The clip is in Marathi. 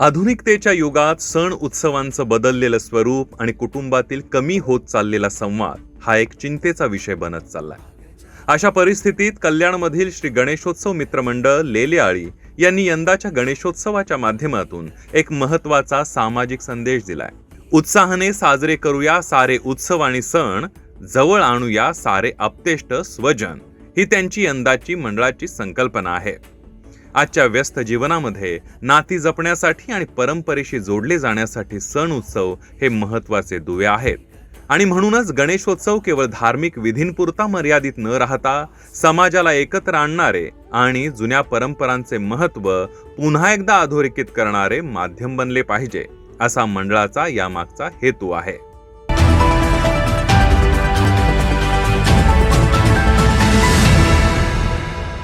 आधुनिकतेच्या युगात सण उत्सवांचं बदललेलं स्वरूप आणि कुटुंबातील कमी होत चाललेला संवाद हा एक चिंतेचा विषय बनत चाललाय. अशा परिस्थितीत कल्याणमधील श्री गणेशोत्सव मित्रमंडळ लेलेआळी यांनी यंदाच्या गणेशोत्सवाच्या माध्यमातून एक महत्त्वाचा सामाजिक संदेश दिलाय. उत्साहाने साजरे करूया सारे उत्सव आणि सण जवळ आणूया सारे अपतेष्ट स्वजन ही त्यांची यंदाची मंडळाची संकल्पना आहे. आजच्या व्यस्त जीवनामध्ये नाती जपण्यासाठी आणि परंपरेशी जोडले जाण्यासाठी सण उत्सव हे महत्त्वाचे दुवे आहेत. आणि म्हणूनच गणेशोत्सव केवळ धार्मिक विधींपुरता मर्यादित न राहता समाजाला एकत्र आणणारे आणि जुन्या परंपरांचे महत्त्व पुन्हा एकदा अधोरेखित करणारे माध्यम बनले पाहिजे असा मंडळाचा यामागचा हेतू आहे.